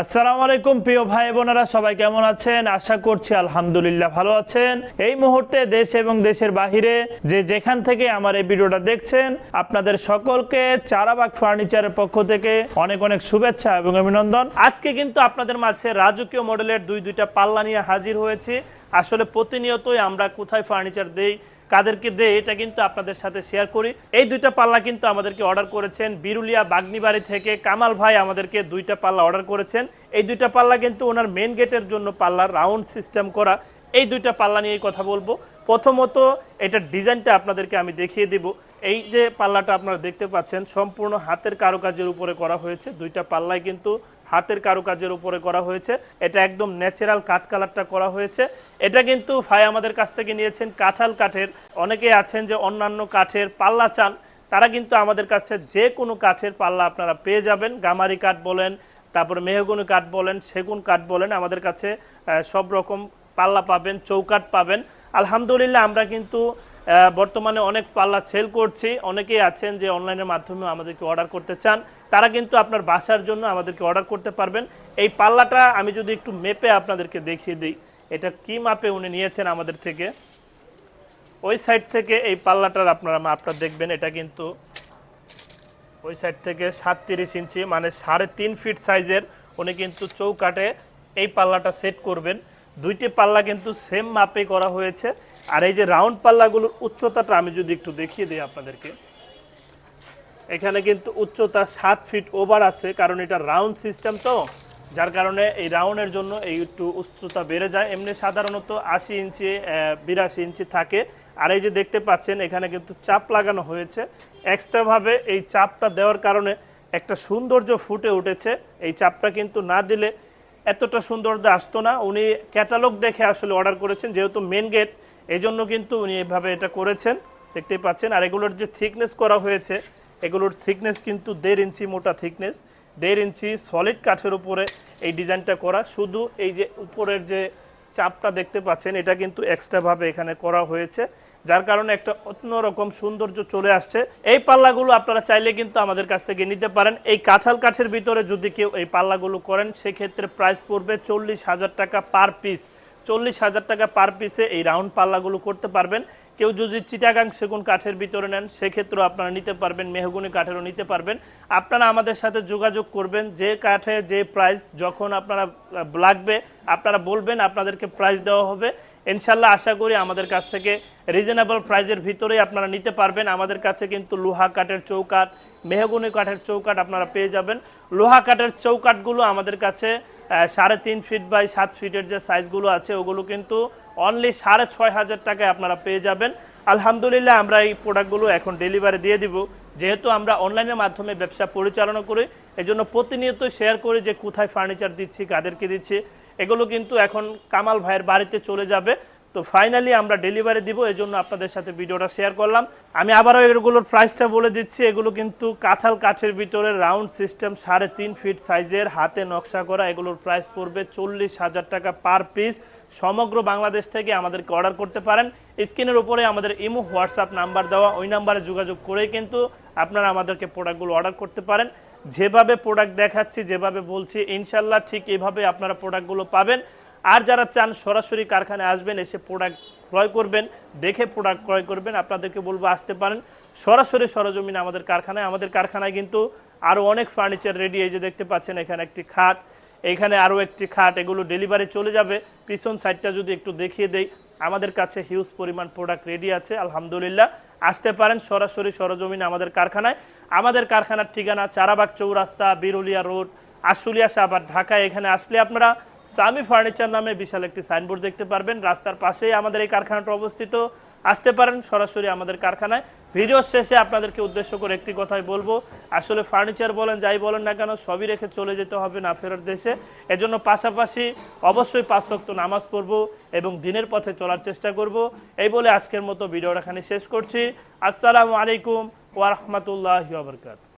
আসসালামু আলাইকুম, প্রিয় ভাই বোনেরা, সবাই কেমন আছেন? আশা করছি আলহামদুলিল্লাহ ভালো আছেন। এই মুহূর্তে দেশ এবং দেশের বাহিরে যে যেখান থেকে আমার এই ভিডিওটা দেখছেন, আপনাদের সকলকে চারাবাগ ফার্নিচারের পক্ষ থেকে অনেক অনেক শুভেচ্ছা এবং অভিনন্দন। আজকে কিন্তু আপনাদের মাঝে রাজকীয় মডেলের দুই দুইটা পাল্লা নিয়ে হাজির হয়েছি। আসলে প্রতিনিয়তই আমরা কোথায় ফার্নিচার দেই কাদেরকে দেয় এটা কিন্তু আপনাদের সাথে শেয়ার করি। এই দুইটা পাল্লা কিন্তু আমাদেরকে অর্ডার করেছেন বিরুলিয়া বাগনিবাড়ি থেকে। কামাল ভাই আমাদেরকে দুইটা পাল্লা অর্ডার করেছেন। এই দুইটা পাল্লা কিন্তু ওনার মেন গেটের জন্য পাল্লা রাউন্ড সিস্টেম করা। এই দুইটা পাল্লা নিয়ে কথা বলব। প্রথমত এটার ডিজাইনটা আপনাদেরকে আমি দেখিয়ে দিব। এই যে পাল্লাটা আপনারা দেখতে পাচ্ছেন, সম্পূর্ণ হাতের কারুকাজের উপরে করা হয়েছে। দুইটা পাল্লাই কিন্তু হাতের কারুকাজের উপরে করা হয়েছে। এটা একদম ন্যাচারাল কাঠ কালারটা করা হয়েছে। এটা কিন্তু ভাই আমাদের কাছ থেকে নিয়েছেন কাঁঠাল কাঠের। অনেকে আছেন যে অন্যান্য কাঠের পাল্লা চান, তারা কিন্তু আমাদের কাছে যে কোনো কাঠের পাল্লা আপনারা পেয়ে যাবেন। গামারি কাঠ বলেন, তারপরে মেহগুনি কাঠ বলেন, সেগুন কাঠ বলেন, আমাদের কাছে সব রকম পাল্লা পাবেন, চৌকাঠ পাবেন। আলহামদুলিল্লাহ আমরা কিন্তু বর্তমানে অনেক পাল্লা সেল করছি। অনেকেই আছেন যে অনলাইনের মাধ্যমে আমাদেরকে অর্ডার করতে চান। তারা কিন্তু আপনার বাসার জন্য আমাদেরকে অর্ডার করতে পারবেন। এই পাল্লাটা আমি যদি একটু মেপে আপনাদেরকে দেখিয়ে দিই। এটা কি মাপে উনি নিয়েছেন আমাদের থেকে? ওই সাইড থেকে এই পাল্লাটার আপনারা মাপটা দেখবেন। এটা কিন্তু ওই সাইড থেকে সাতত্রিশ ইঞ্চি মানে সাড়ে তিন ফিট সাইজের উনি কিন্তু চৌকাটে এই পাল্লাটা সেট করবেন। দুইটি পাল্লা কিন্তু সেম মাপে করা হয়েছে। আর এই যে রাউন্ড পাল্লাগুলোর উচ্চতাটা আমি যদি একটু দেখিয়ে দিই আপনাদেরকে, এখানে কিন্তু উচ্চতা সাত ফিট ওভার আছে, কারণ এটা রাউন্ড সিস্টেম তো, যার কারণে এই রাউন্ডের জন্য এই একটু উচ্চতা বেড়ে যায়। এমনি সাধারণত আশি ইঞ্চি বিরাশি ইঞ্চি থাকে। আর এই যে দেখতে পাচ্ছেন, এখানে কিন্তু চাপ লাগানো হয়েছে। এক্সট্রাভাবে এই চাপটা দেওয়ার কারণে একটা সৌন্দর্য ফুটে উঠেছে। এই চাপটা কিন্তু না দিলে এতটা সৌন্দর্য আসতো না। উনি ক্যাটালগ দেখে আসলে অর্ডার করেছেন, যেহেতু মেন গেট এই জন্য কিন্তু উনি এভাবে এটা করেছেন। দেখতেই পাচ্ছেন, আর এগুলোর যে থিকনেস করা হয়েছে, এগুলোর থিকনেস কিন্তু দেড় ইঞ্চি মোটা থিকনেস দেড় ইঞ্চি সলিড কাঠের উপরে এই ডিজাইনটা করা। শুধু এই যে উপরের যে চাপটা দেখতে পাচ্ছেন, এটা কিন্তু এক্সট্রাভাবে এখানে করা হয়েছে, যার কারণে একটা অন্যরকম সৌন্দর্য চলে আসছে। এই পাল্লাগুলো আপনারা চাইলে কিন্তু আমাদের কাছ থেকে নিতে পারেন। এই কাঁঠাল কাঠের ভিতরে যদি কেউ এই পাল্লাগুলো করেন, সেক্ষেত্রে প্রাইস পড়বে চল্লিশ হাজার টাকা পার পিস চল্লিশ হাজার টাকা পার পিসে এই রাউন্ড পাল্লাগুলো করতে পারবেন। কেউ যদি চিটাগাং সেগুন কাঠের ভিতরে নেন, সেক্ষেত্রেও আপনারা নিতে পারবেন, মেহগুনি কাঠেরও নিতে পারবেন। আপনারা আমাদের সাথে যোগাযোগ করবেন, যে কাঠে, যে প্রাইস যখন আপনারা লাগবে, আপনারা বলবেন আপনাদেরকে প্রাইস দেওয়া হবে। ইনশাল্লাহ আশা করি আমাদের কাছ থেকে রিজনেবল প্রাইজের ভিতরেই আপনারা নিতে পারবেন। আমাদের কাছে কিন্তু লোহা কাঠের চৌকাঠ, মেহগুনি কাঠের চৌকাঠ আপনারা পেয়ে যাবেন। লোহা কাঠের চৌকাঠগুলো আমাদের কাছে সাড়ে তিন ফিট বাই সাত ফিটের যে সাইজগুলো আছে, ওগুলো কিন্তু অনলি সাড়ে ছয় হাজার টাকায় আপনারা পেয়ে যাবেন। আলহামদুলিল্লাহ, আমরা এই প্রোডাক্টগুলো এখন ডেলিভারি দিয়ে দিব। যেহেতু আমরা অনলাইনের মাধ্যমে ব্যবসা পরিচালনা করি এই জন্য প্রতিনিয়ত শেয়ার করি যে কোথায় ফার্নিচার দিচ্ছি, কাদেরকে দিচ্ছি, এগুলো কিন্তু এখন কামাল ভাইয়ের বাড়িতে চলে যাবে। তো ফাইনালি আমরা ডেলিভারি দিব এই জন্য আপনাদের সাথে ভিডিওটা শেয়ার করলাম। আমি আবারও এগুলোর প্রাইসটা বলে দিচ্ছি, এগুলো কিন্তু কাঁঠাল কাঠের ভিতরে রাউন্ড সিস্টেম সাড়ে তিন ফিট সাইজের হাতে নকশা করা, এগুলোর প্রাইস পড়বে চল্লিশ হাজার টাকা পার পিস সমগ্র বাংলাদেশ থেকে আমাদেরকে অর্ডার করতে পারেন। স্ক্রিনের উপরে আমাদের ইমো হোয়াটসঅ্যাপ নাম্বার দেওয়া, ওই নাম্বারে যোগাযোগ করেই কিন্তু আপনারা আমাদেরকে প্রোডাক্টগুলো অর্ডার করতে পারেন। যেভাবে প্রোডাক্ট দেখাচ্ছি, যেভাবে বলছি, ইনশাল্লাহ ঠিক এইভাবে আপনারা প্রোডাক্টগুলো পাবেন। আর যারা চান সরাসরি কারখানায় আসবেন, এসে প্রোডাক্ট ক্রয় করবেন, দেখে প্রোডাক্ট ক্রয় করবেন, আপনাদেরকে বলব আসতে পারেন। সরাসরি সরজমিনে আমাদের কারখানায় আমাদের কারখানায় কিন্তু আরও অনেক ফার্নিচার রেডি এই যে দেখতে পাচ্ছেন, এখানে একটি খাট, এখানে আরও একটি খাট, এগুলো ডেলিভারি চলে যাবে। পিছন সাইডটা যদি একটু দেখিয়ে দেই, আমাদের কাছে হিউজ পরিমাণ প্রোডাক্ট রেডি আছে, আলহামদুলিল্লাহ। আসতে পারেন সরাসরি সরজমিনে আমাদের কারখানায়। আমাদের কারখানার ঠিকানা চারাবাগ চৌরাস্তা, বিরুলিয়া রোড, আশুলিয়া সাবার ঢাকা এখানে আসলে আপনারা সামি ফার্নিচার নামে বিশাল একটি সাইনবোর্ড দেখতে পারবেন। রাস্তার পাশেই আমাদের এই কারখানাটা অবস্থিত। আসতে পারেন, সরাসরি আমাদের কারখানায়। ভিডিও শেষে আপনাদেরকে উদ্দেশ্য করে একটি কথাই বলব। আসলে ফার্নিচার বলেন, যাই বলেন না কেন, সবই রেখে চলে যেতে হবে না ফেরার দেশে। এজন্য পাশাপাশি অবশ্যই পাঁচ ওয়াক্ত নামাজ পড়ব এবং দিনের পথে চলার চেষ্টা করব। এই বলে আজকের মতো ভিডিওটা এখানে শেষ করছি। আসসালামু আলাইকুম ওয়া রাহমাতুল্লাহি ওয়া বারাকাতুহু।